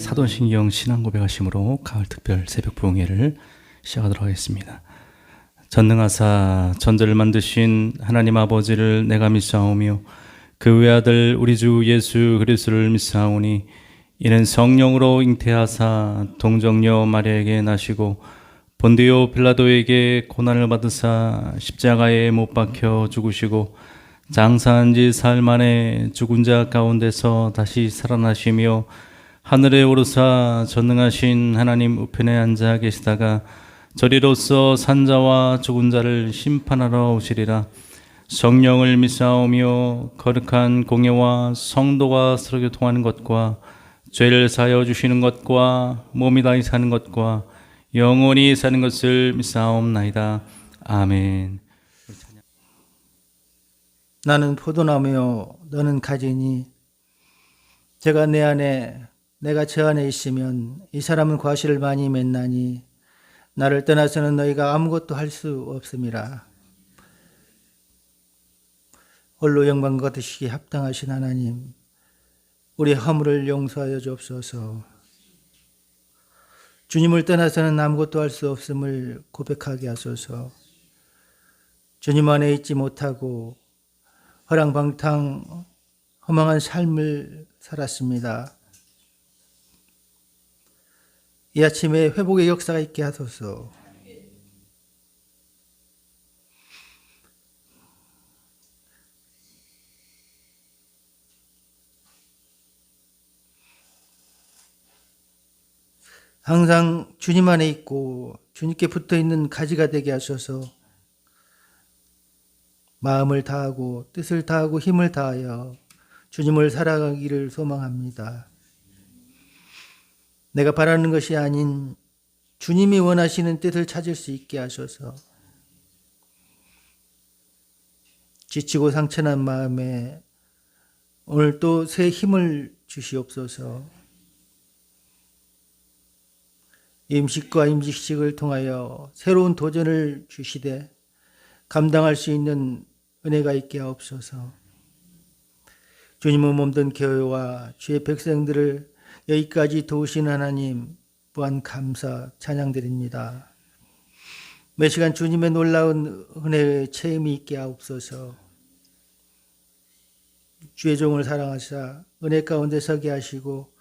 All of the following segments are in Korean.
사도신경 신앙 고백하심으로 가을 특별 새벽 부흥회를 시작하도록 하겠습니다. 전능하사 전제를 만드신 하나님 아버지를 내가 믿사오며 그 외아들 우리 주 예수 그리스도를 믿사오니 이는 성령으로 잉태하사 동정녀 마리아에게 나시고 본디오 빌라도에게 고난을 받으사 십자가에 못 박혀 죽으시고 장사한 지 사흘 만에 죽은 자 가운데서 다시 살아나시며 하늘에 오르사 전능하신 하나님 우편에 앉아 계시다가 저리로서 산자와 죽은 자를 심판하러 오시리라. 성령을 믿사오며 거룩한 공예와 성도가 서로 교통하는 것과 죄를 사여 주시는 것과 몸이 다히 사는 것과 영원히 사는 것을 믿사옵나이다. 아멘. 나는 포도나무요 너는 가지니. 제가 내 안에 내가 저 안에 있으면 이 사람은 과실을 많이 맺나니 나를 떠나서는 너희가 아무것도 할 수 없음이라. 홀로 영광 거두시기 합당하신 하나님 우리 허물을 용서하여 주옵소서. 주님을 떠나서는 아무것도 할 수 없음을 고백하게 하소서. 주님 안에 있지 못하고 허랑방탕 허망한 삶을 살았습니다. 이 아침에 회복의 역사가 있게 하소서. 항상 주님 안에 있고 주님께 붙어 있는 가지가 되게 하소서. 마음을 다하고 뜻을 다하고 힘을 다하여 주님을 살아가기를 소망합니다. 내가 바라는 것이 아닌 주님이 원하시는 뜻을 찾을 수 있게 하셔서 지치고 상처난 마음에 오늘 또 새 힘을 주시옵소서. 임식과 임직식을 통하여 새로운 도전을 주시되 감당할 수 있는 은혜가 있게 하옵소서. 주님은 몸든 교회와 주의 백성들을 여기까지 도우신 하나님 무한 감사 찬양드립니다. 매 시간 주님의 놀라운 은혜의 체험이 있게 하옵소서. 주의 종을 사랑하사 은혜 가운데 서게 하시고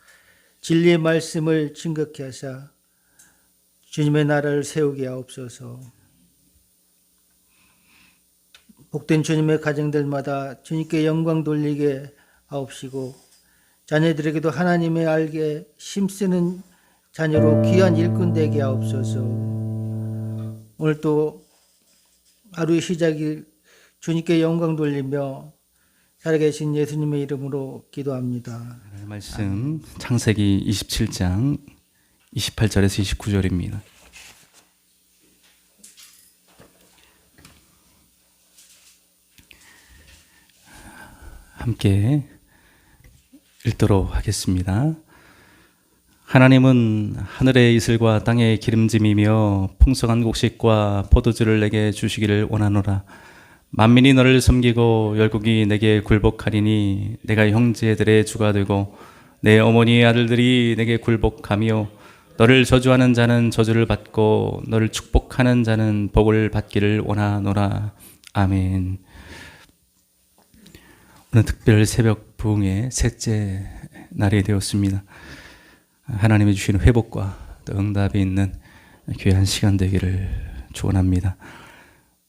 진리의 말씀을 증거케 하사 주님의 나라를 세우게 하옵소서. 복된 주님의 가정들마다 주님께 영광 돌리게 하옵시고 자녀들에게도 하나님의 알게 힘쓰는 자녀로 귀한 일꾼 되게 하옵소서. 오늘 또 하루의 시작이 주님께 영광 돌리며 살아계신 예수님의 이름으로 기도합니다. 말씀 창세기 27장 28절에서 29절입니다. 함께 읽도록 하겠습니다. 하나님은 하늘의 이슬과 땅의 기름짐이며 풍성한 곡식과 포도주를 내게 주시기를 원하노라. 만민이 너를 섬기고 열국이 내게 굴복하리니 내가 형제들의 주가 되고 내 어머니의 아들들이 내게 굴복하며 너를 저주하는 자는 저주를 받고 너를 축복하는 자는 복을 받기를 원하노라. 아멘. 오늘 특별 새벽 부흥의 셋째 날이 되었습니다. 하나님이 주시는 회복과 또 응답이 있는 귀한 시간 되기를 축원합니다.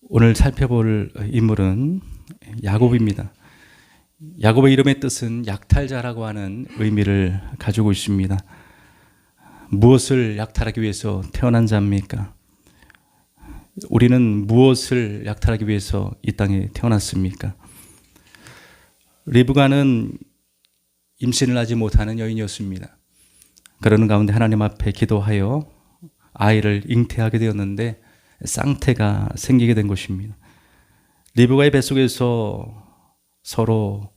오늘 살펴볼 인물은 야곱입니다. 야곱의 이름의 뜻은 약탈자라고 하는 의미를 가지고 있습니다. 무엇을 약탈하기 위해서 태어난 자입니까? 우리는 무엇을 약탈하기 위해서 이 땅에 태어났습니까? 리브가는 임신을 하지 못하는 여인이었습니다. 그러는 가운데 하나님 앞에 기도하여 아이를 잉태하게 되었는데 쌍태가 생기게 된 것입니다. 리브가의 뱃속에서 서로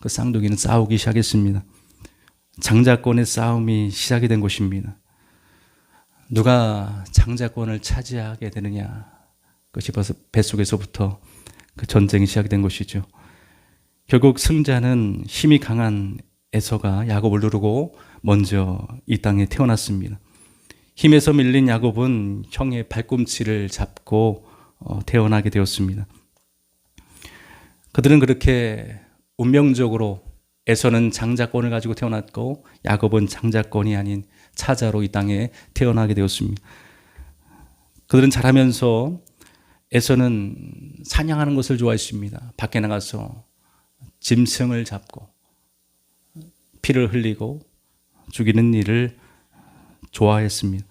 그 쌍둥이는 싸우기 시작했습니다. 장자권의 싸움이 시작이 된 것입니다. 누가 장자권을 차지하게 되느냐. 그것이 벌써 뱃속에서부터 그 전쟁이 시작된 것이죠. 결국 승자는 힘이 강한 에서가 야곱을 누르고 먼저 이 땅에 태어났습니다. 힘에서 밀린 야곱은 형의 발꿈치를 잡고 어, 태어나게 되었습니다. 그들은 그렇게 운명적으로 에서는 장자권을 가지고 태어났고 야곱은 장자권이 아닌 차자로 이 땅에 태어나게 되었습니다. 그들은 자라면서 에서는 사냥하는 것을 좋아했습니다. 밖에 나가서 짐승을 잡고 피를 흘리고 죽이는 일을 좋아했습니다.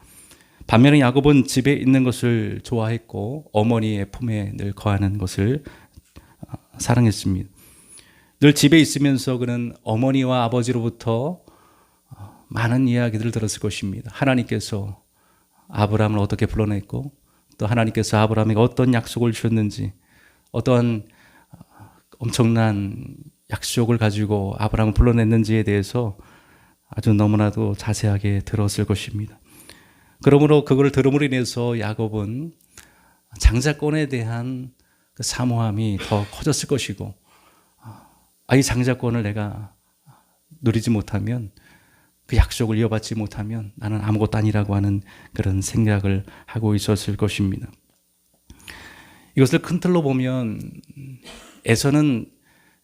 반면에 야곱은 집에 있는 것을 좋아했고 어머니의 품에 늘 거하는 것을 어, 사랑했습니다. 늘 집에 있으면서 그는 어머니와 아버지로부터 어, 많은 이야기들을 들었을 것입니다. 하나님께서 아브라함을 어떻게 불러냈고 또 하나님께서 아브라함에게 어떤 약속을 주셨는지 어떠한 엄청난 약속을 가지고 아브라함을 불러냈는지에 대해서 아주 너무나도 자세하게 들었을 것입니다. 그러므로 그걸 들음으로 인해서 야곱은 장자권에 대한 그 사모함이 더 커졌을 것이고 아, 이 장자권을 내가 누리지 못하면 그 약속을 이어받지 못하면 나는 아무것도 아니라고 하는 그런 생각을 하고 있었을 것입니다. 이것을 큰 틀로 보면 에서는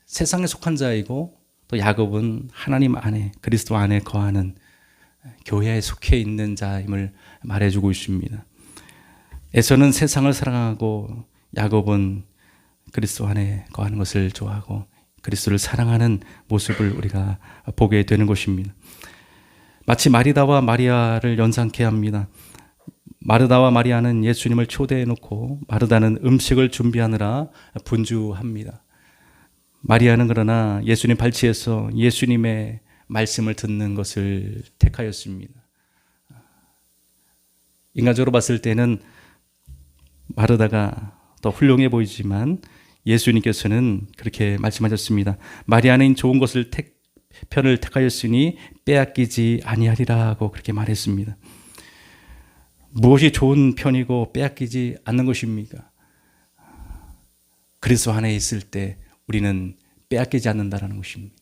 세상에 속한 자이고 또 야곱은 하나님 안에 그리스도 안에 거하는 교회에 속해 있는 자임을 말해주고 있습니다. 에서는 세상을 사랑하고 야곱은 그리스도 안에 거하는 것을 좋아하고 그리스도를 사랑하는 모습을 우리가 보게 되는 것입니다. 마치 마리다와 마리아를 연상케 합니다. 마르다와 마리아는 예수님을 초대해 놓고 마르다는 음식을 준비하느라 분주합니다. 마리아는 그러나 예수님 발치에서 예수님의 말씀을 듣는 것을 택하였습니다. 인간적으로 봤을 때는 마르다가 더 훌륭해 보이지만 예수님께서는 그렇게 말씀하셨습니다. 마리아는 좋은 것을 택, 편을 택하였으니 빼앗기지 아니하리라고 그렇게 말했습니다. 무엇이 좋은 편이고 빼앗기지 않는 것입니까? 그리스도 안에 있을 때 우리는 빼앗기지 않는다라는 것입니다.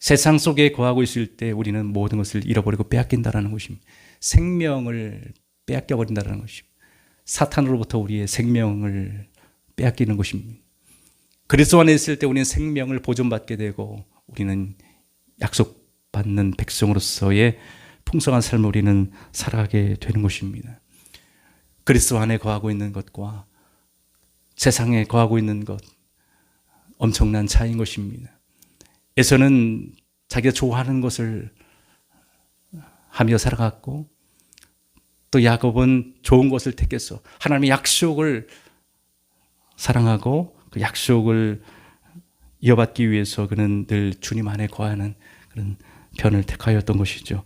세상 속에 거하고 있을 때 우리는 모든 것을 잃어버리고 빼앗긴다라는 것입니다. 생명을 빼앗겨 버린다라는 것입니다. 사탄으로부터 우리의 생명을 빼앗기는 것입니다. 그리스도 안에 있을 때 우리는 생명을 보존받게 되고 우리는 약속받는 백성으로서의 풍성한 삶을 우리는 살아가게 되는 것입니다. 그리스도 안에 거하고 있는 것과 세상에 거하고 있는 것 엄청난 차이인 것입니다. 에서는 자기가 좋아하는 것을 하며 살아갔고 또 야곱은 좋은 것을 택했어. 하나님의 약속을 사랑하고 그 약속을 이어받기 위해서 그는 늘 주님 안에 거하는 그런 편을 택하였던 것이죠.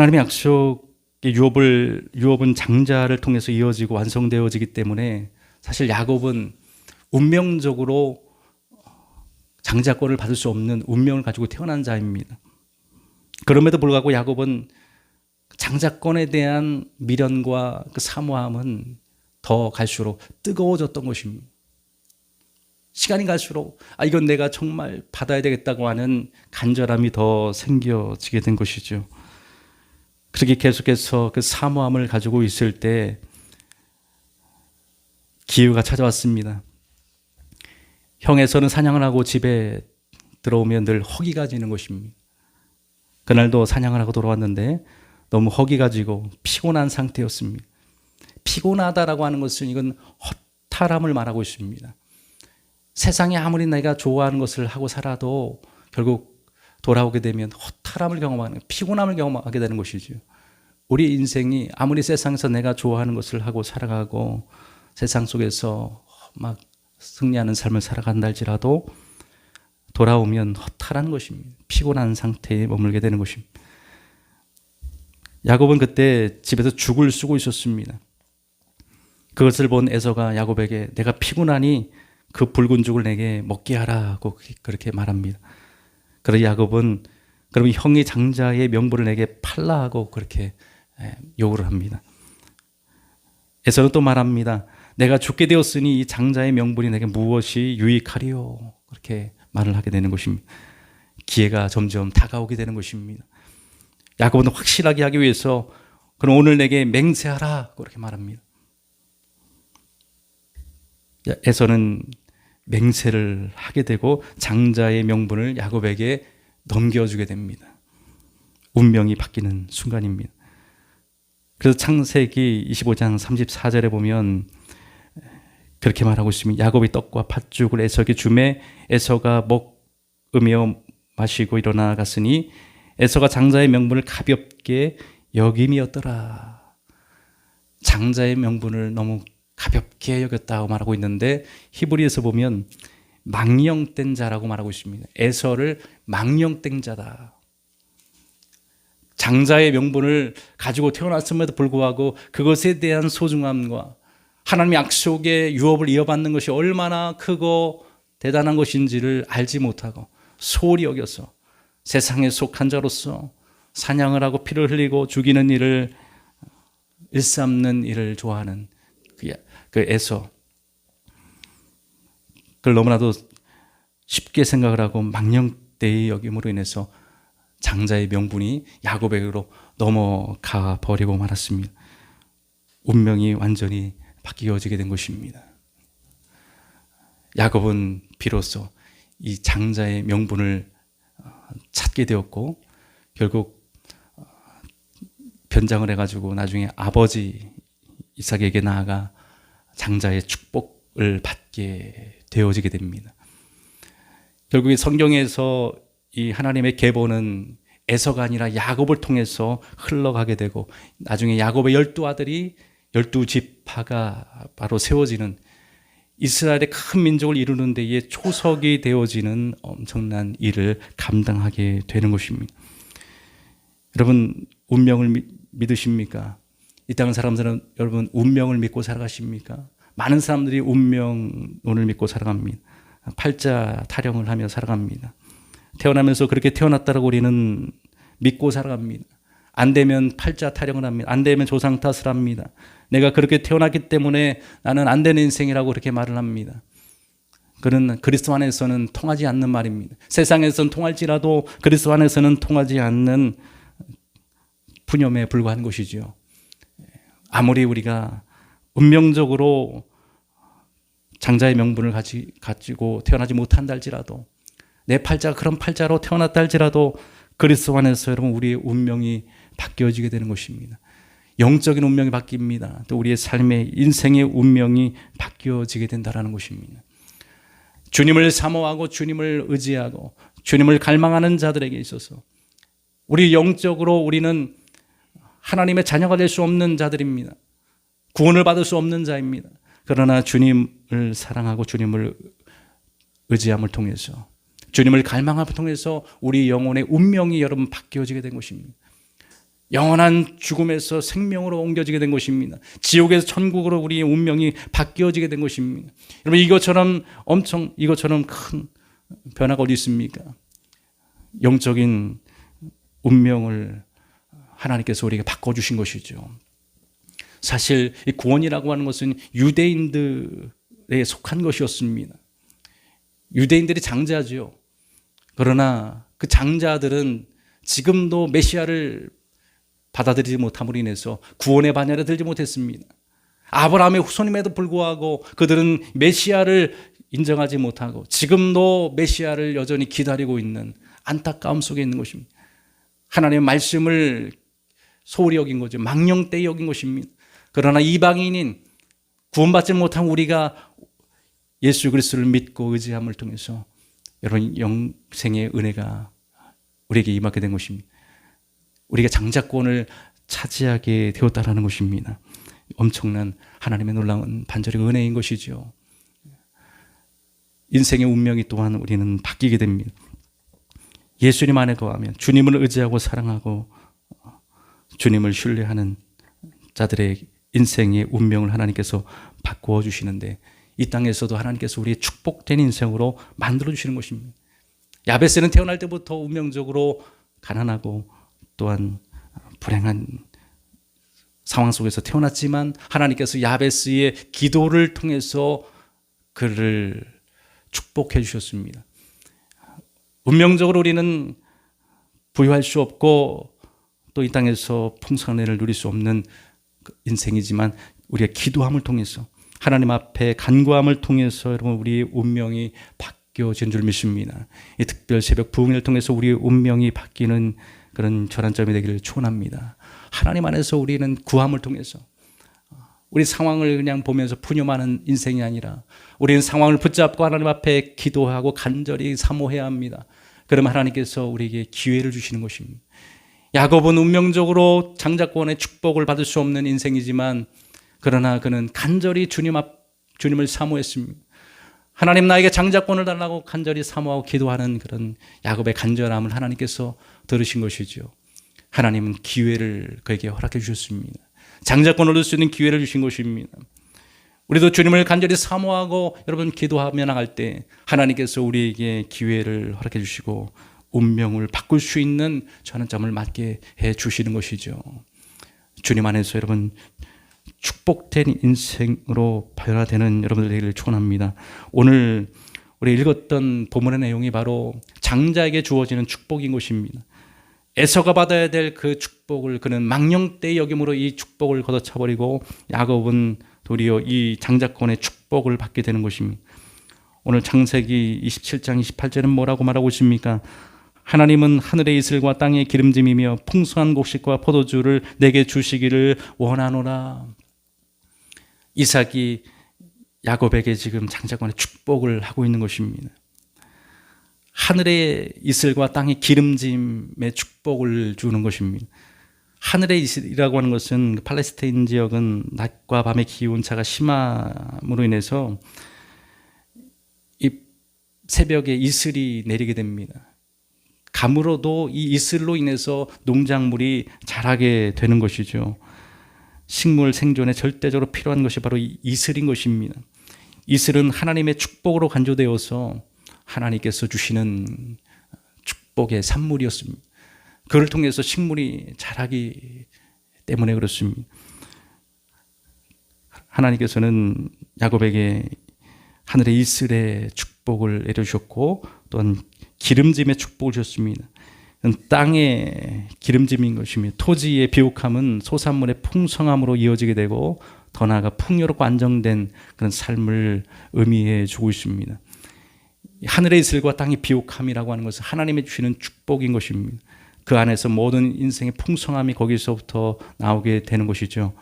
하나님의 약속의 유업을 유업은 장자를 통해서 이어지고 완성되어지기 때문에 사실 야곱은 운명적으로 장자권을 받을 수 없는 운명을 가지고 태어난 자입니다. 그럼에도 불구하고 야곱은 장자권에 대한 미련과 그 사모함은 더 갈수록 뜨거워졌던 것입니다. 시간이 갈수록 아 이건 내가 정말 받아야 되겠다고 하는 간절함이 더 생겨지게 된 것이죠. 그렇게 계속해서 그 사모함을 가지고 있을 때 기회가 찾아왔습니다. 형에서는 사냥을 하고 집에 들어오면 늘 허기가 지는 것입니다. 그날도 사냥을 하고 돌아왔는데 너무 허기가 지고 피곤한 상태였습니다. 피곤하다라고 하는 것은 이건 허탈함을 말하고 있습니다. 세상에 아무리 내가 좋아하는 것을 하고 살아도 결국 돌아오게 되면 허탈함을 경험하는 피곤함을 경험하게 되는 것이죠. 우리 인생이 아무리 세상에서 내가 좋아하는 것을 하고 살아가고 세상 속에서 막 승리하는 삶을 살아간다 할지라도 돌아오면 허탈한 것입니다. 피곤한 상태에 머물게 되는 것입니다. 야곱은 그때 집에서 죽을 쓰고 있었습니다. 그것을 본 에서가 야곱에게 내가 피곤하니 그 붉은 죽을 내게 먹게 하라고 그렇게 말합니다. 그러 야곱은 그러면 형이 장자의 명분을 내게 팔라 하고 그렇게 요구를 합니다. 에서는 또 말합니다. 내가 죽게 되었으니 이 장자의 명분이 내게 무엇이 유익하리요? 그렇게 말을 하게 되는 것입니다. 기회가 점점 다가오게 되는 것입니다. 야곱은 확실하게 하기 위해서 그럼 오늘 내게 맹세하라 그렇게 말합니다. 야- 에서는 맹세를 하게 되고 장자의 명분을 야곱에게 넘겨주게 됩니다. 운명이 바뀌는 순간입니다. 그래서 창세기 25장 34절에 보면 그렇게 말하고 있습니다. 야곱이 떡과 팥죽을 에서에게 주매 에서가 먹으며 마시고 일어나 갔으니 에서가 장자의 명분을 가볍게 여김이었더라. 장자의 명분을 너무 가볍게 여겼다고 말하고 있는데 히브리에서 보면 망령된 자라고 말하고 있습니다. 에서를 망령된 자다. 장자의 명분을 가지고 태어났음에도 불구하고 그것에 대한 소중함과 하나님의 약속의 유업을 이어받는 것이 얼마나 크고 대단한 것인지를 알지 못하고 소홀히 여겨서 세상에 속한 자로서 사냥을 하고 피를 흘리고 죽이는 일을 일삼는 일을 좋아하는 그, 그 에서 그걸 너무나도 쉽게 생각을 하고 망령되이 여김으로 인해서 장자의 명분이 야곱에게로 넘어가 버리고 말았습니다. 운명이 완전히 바뀌어지게 된 것입니다. 야곱은 비로소 이 장자의 명분을 어, 찾게 되었고 결국 어, 변장을 해가지고 나중에 아버지 이삭에게 나아가 장자의 축복을 받게 되어지게 됩니다. 결국에 성경에서 이 하나님의 계보는 에서가 아니라 야곱을 통해서 흘러가게 되고 나중에 야곱의 열두 아들이 열두 지파가 바로 세워지는 이스라엘의 큰 민족을 이루는 데에 초석이 되어지는 엄청난 일을 감당하게 되는 것입니다. 여러분 운명을 믿, 믿으십니까? 이 땅 사람들은 여러분 운명을 믿고 살아가십니까? 많은 사람들이 운명론을 믿고 살아갑니다. 팔자 타령을 하며 살아갑니다. 태어나면서 그렇게 태어났다고 우리는 믿고 살아갑니다. 안 되면 팔자 타령을 합니다. 안 되면 조상 탓을 합니다. 내가 그렇게 태어났기 때문에 나는 안 되는 인생이라고 그렇게 말을 합니다. 그는 그리스도 안에서는 통하지 않는 말입니다. 세상에서는 통할지라도 그리스도 안에서는 통하지 않는 푸념에 불과한 것이죠. 아무리 우리가 운명적으로 장자의 명분을 가지, 가지고 태어나지 못한다 할지라도 내 팔자가 그런 팔자로 태어났다 할지라도 그리스도 안에서 여러분 우리의 운명이 바뀌어지게 되는 것입니다. 영적인 운명이 바뀝니다. 또 우리의 삶의 인생의 운명이 바뀌어지게 된다라는 것입니다. 주님을 사모하고 주님을 의지하고 주님을 갈망하는 자들에게 있어서 우리 영적으로 우리는 하나님의 자녀가 될 수 없는 자들입니다. 구원을 받을 수 없는 자입니다. 그러나 주님을 사랑하고 주님을 의지함을 통해서 주님을 갈망함을 통해서 우리 영혼의 운명이 여러분 바뀌어지게 된 것입니다. 영원한 죽음에서 생명으로 옮겨지게 된 것입니다. 지옥에서 천국으로 우리의 운명이 바뀌어지게 된 것입니다. 여러분 이것처럼 엄청 이것처럼 큰 변화가 어디 있습니까? 영적인 운명을 하나님께서 우리에게 바꿔주신 것이죠. 사실 이 구원이라고 하는 것은 유대인들에 속한 것이었습니다. 유대인들이 장자죠. 그러나 그 장자들은 지금도 메시아를 받아들이지 못함으로 인해서 구원의 반열에 들지 못했습니다. 아브라함의 후손임에도 불구하고 그들은 메시아를 인정하지 못하고 지금도 메시아를 여전히 기다리고 있는 안타까움 속에 있는 것입니다. 하나님의 말씀을 소홀히 여긴 거죠. 망령되이 여긴 것입니다. 그러나 이방인인 구원받지 못한 우리가 예수 그리스도를 믿고 의지함을 통해서 여러분 영생의 은혜가 우리에게 임하게 된 것입니다. 우리가 장자권을 차지하게 되었다라는 것입니다. 엄청난 하나님의 놀라운 반절의 은혜인 것이죠. 인생의 운명이 또한 우리는 바뀌게 됩니다. 예수님 안에 거하면 주님을 의지하고 사랑하고 주님을 신뢰하는 자들의 인생의 운명을 하나님께서 바꾸어 주시는데 이 땅에서도 하나님께서 우리의 축복된 인생으로 만들어 주시는 것입니다. 야베스는 태어날 때부터 운명적으로 가난하고 또한 불행한 상황 속에서 태어났지만 하나님께서 야베스의 기도를 통해서 그를 축복해 주셨습니다. 운명적으로 우리는 부유할 수 없고 또 이 땅에서 은혜를 누릴 수 없는 그 인생이지만 우리가 기도함을 통해서 하나님 앞에 간구함을 통해서 여러분 우리의 운명이 바뀌어지는 줄 믿습니다. 이 특별 새벽 부흥회를 통해서 우리의 운명이 바뀌는 그런 전환점이 되기를 축원합니다. 하나님 안에서 우리는 구함을 통해서 우리 상황을 그냥 보면서 푸념하는 인생이 아니라 우리는 상황을 붙잡고 하나님 앞에 기도하고 간절히 사모해야 합니다. 그럼 하나님께서 우리에게 기회를 주시는 것입니다. 야곱은 운명적으로 장자권의 축복을 받을 수 없는 인생이지만 그러나 그는 간절히 주님 앞 주님을 사모했습니다. 하나님 나에게 장자권을 달라고 간절히 사모하고 기도하는 그런 야곱의 간절함을 하나님께서 들으신 것이죠. 하나님은 기회를 그에게 허락해 주셨습니다. 장자권을 얻을 수 있는 기회를 주신 것입니다. 우리도 주님을 간절히 사모하고 여러분 기도하며 나갈 때 하나님께서 우리에게 기회를 허락해 주시고 운명을 바꿀 수 있는 저는 점을 맞게 해 주시는 것이죠. 주님 안에서 여러분 축복된 인생으로 변화되는 여러분들 되기를 축원합니다. 오늘 우리 읽었던 본문의 내용이 바로 장자에게 주어지는 축복인 것입니다. 에서가 받아야 될 그 축복을 그는 망령되이 여김으로 이 축복을 걷어차 버리고 야곱은 도리어 이 장자권의 축복을 받게 되는 것입니다. 오늘 창세기 27장 28절은 뭐라고 말하고 있습니까? 하나님은 하늘의 이슬과 땅의 기름짐이며 풍성한 곡식과 포도주를 내게 주시기를 원하노라. 이삭이 야곱에게 지금 장자권의 축복을 하고 있는 것입니다. 하늘의 이슬과 땅의 기름짐의 축복을 주는 것입니다. 하늘의 이슬이라고 하는 것은 그 팔레스타인 지역은 낮과 밤의 기온차가 심함으로 인해서 이 새벽에 이슬이 내리게 됩니다. 가물어도 이 이슬로 인해서 농작물이 자라게 되는 것이죠. 식물 생존에 절대적으로 필요한 것이 바로 이 이슬인 것입니다. 이슬은 하나님의 축복으로 간주되어서 하나님께서 주시는 축복의 산물이었습니다. 그를 통해서 식물이 자라기 때문에 그렇습니다. 하나님께서는 야곱에게 하늘의 이슬의 축복을 내려주셨고 또한 기름짐의 축복을 주셨습니다. 땅의 기름짐인 것입니다. 토지의 비옥함은 소산물의 풍성함으로 이어지게 되고 더 나아가 풍요롭고 안정된 그런 삶을 의미해 주고 있습니다. 하늘의 이슬과 땅의 비옥함이라고 하는 것은 하나님의 주시는 축복인 것입니다. 그 안에서 모든 인생의 풍성함이 거기서부터 나오게 되는 것이죠.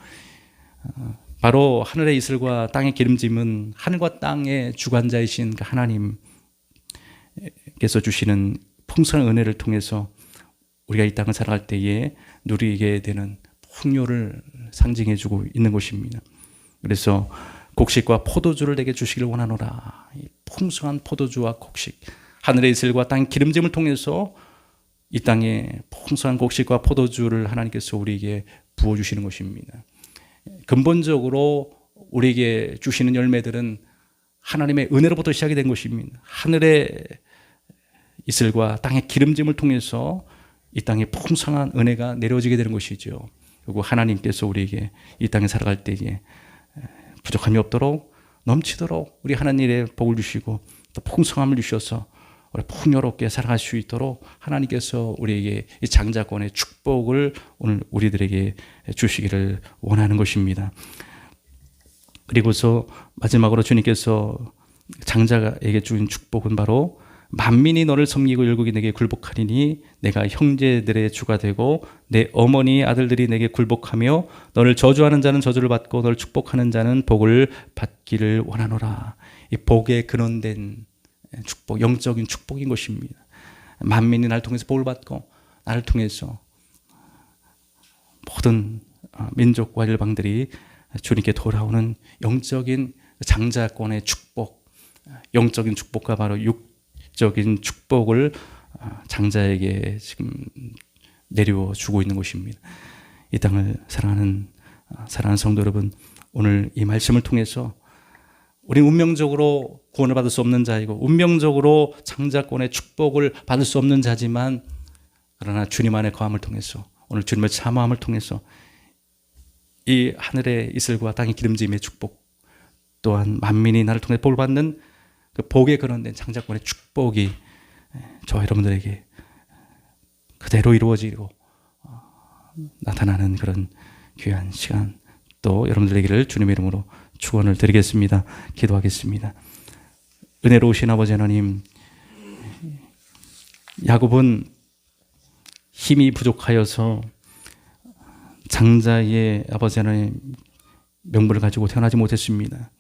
어, 바로 하늘의 이슬과 땅의 기름짐은 하늘과 땅의 주관자이신 그 하나님 께서 주시는 풍성한 은혜를 통해서 우리가 이 땅을 살아갈 때에 누리게 되는 풍요를 상징해 주고 있는 것입니다. 그래서 곡식과 포도주를 내게 주시길 원하노라. 풍성한 포도주와 곡식, 하늘의 이슬과 땅 기름짐을 통해서 이 땅에 풍성한 곡식과 포도주를 하나님께서 우리에게 부어 주시는 것입니다. 근본적으로 우리에게 주시는 열매들은 하나님의 은혜로부터 시작이 된 것입니다. 하늘의 이슬과 땅의 기름짐을 통해서 이 땅에 풍성한 은혜가 내려지게 되는 것이죠. 그리고 하나님께서 우리에게 이 땅에 살아갈 때에 부족함이 없도록 넘치도록 우리 하나님의 복을 주시고 또 풍성함을 주셔서 우리 풍요롭게 살아갈 수 있도록 하나님께서 우리에게 이 장자권의 축복을 오늘 우리들에게 주시기를 원하는 것입니다. 그리고서 마지막으로 주님께서 장자에게 준 축복은 바로 만민이 너를 섬기고 율곡이 내게 굴복하리니 내가 형제들의 주가 되고 내 어머니 아들들이 내게 굴복하며 너를 저주하는 자는 저주를 받고 너를 축복하는 자는 복을 받기를 원하노라. 이 복에 근원된 축복, 영적인 축복인 것입니다. 만민이 나를 통해서 복을 받고 나를 통해서 모든 어, 민족과 일방들이 주님께 돌아오는 영적인 장자권의 축복, 영적인 축복과 바로 육 적인 축복을 어, 장자에게 지금 내려 주고 있는 것입니다. 이 땅을 사랑하는 어, 사랑하는 성도 여러분, 오늘 이 말씀을 통해서 우리 운명적으로 구원을 받을 수 없는 자이고 운명적으로 장자권의 축복을 받을 수 없는 자지만 그러나 주님 안의 거함을 통해서 오늘 주님의 참함을 통해서 이 하늘의 이슬과 땅의 기름짐의 축복 또한 만민이 나를 통해 복 받는 그 복에 근원된 장자권의 축복이 저와 여러분들에게 그대로 이루어지고 어, 나타나는 그런 귀한 시간 또 여러분들에게를 주님의 이름으로 축원을 드리겠습니다. 기도하겠습니다. 은혜로우신 아버지 하나님 야곱은 힘이 부족하여서 장자의 아버지 하나님 명분을 가지고 태어나지 못했습니다.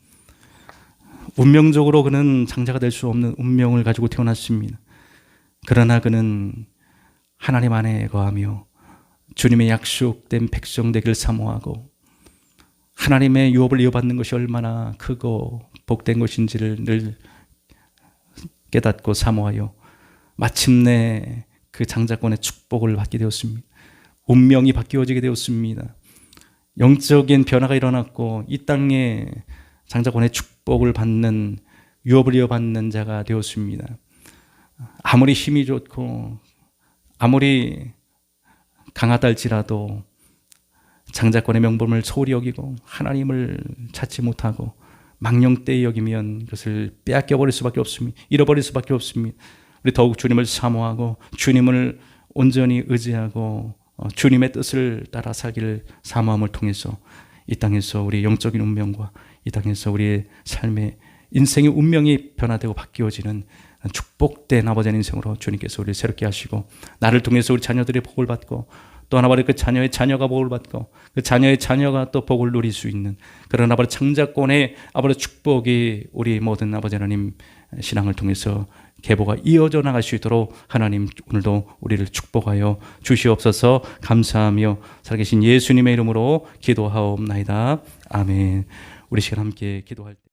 운명적으로 그는 장자가 될 수 없는 운명을 가지고 태어났습니다. 그러나 그는 하나님 안에 거하며 주님의 약속된 백성 되기를 사모하고 하나님의 유업을 이어받는 것이 얼마나 크고 복된 것인지를 늘 깨닫고 사모하여 마침내 그 장자권의 축복을 받게 되었습니다. 운명이 바뀌어지게 되었습니다. 영적인 변화가 일어났고 이 땅에 장자권의 축복을 받는 유업을 이어받는 자가 되었습니다. 아무리 힘이 좋고 아무리 강하다 할지라도 장자권의 명분을 소홀히 여기고 하나님을 찾지 못하고 망령되이 여기면 그것을 빼앗겨 버릴 수밖에 없습니다. 잃어버릴 수밖에 없습니다. 우리 더욱 주님을 사모하고 주님을 온전히 의지하고 어, 주님의 뜻을 따라 살기를 사모함을 통해서 이 땅에서 우리 영적인 운명과 이 땅에서 우리의 삶의 인생의 운명이 변화되고 바뀌어지는 축복된 아버지 인생으로 주님께서 우리를 새롭게 하시고 나를 통해서 우리 자녀들이 복을 받고 또 하나 바로 그 자녀의 자녀가 복을 받고 그 자녀의 자녀가 또 복을 누릴 수 있는 그런 아버지 창자권의 아버지 축복이 우리 모든 아버지 하나님 신앙을 통해서 계보가 이어져 나갈 수 있도록 하나님 오늘도 우리를 축복하여 주시옵소서. 감사하며 살아계신 예수님의 이름으로 기도하옵나이다. 아멘 우리 시간 함께 기도할 때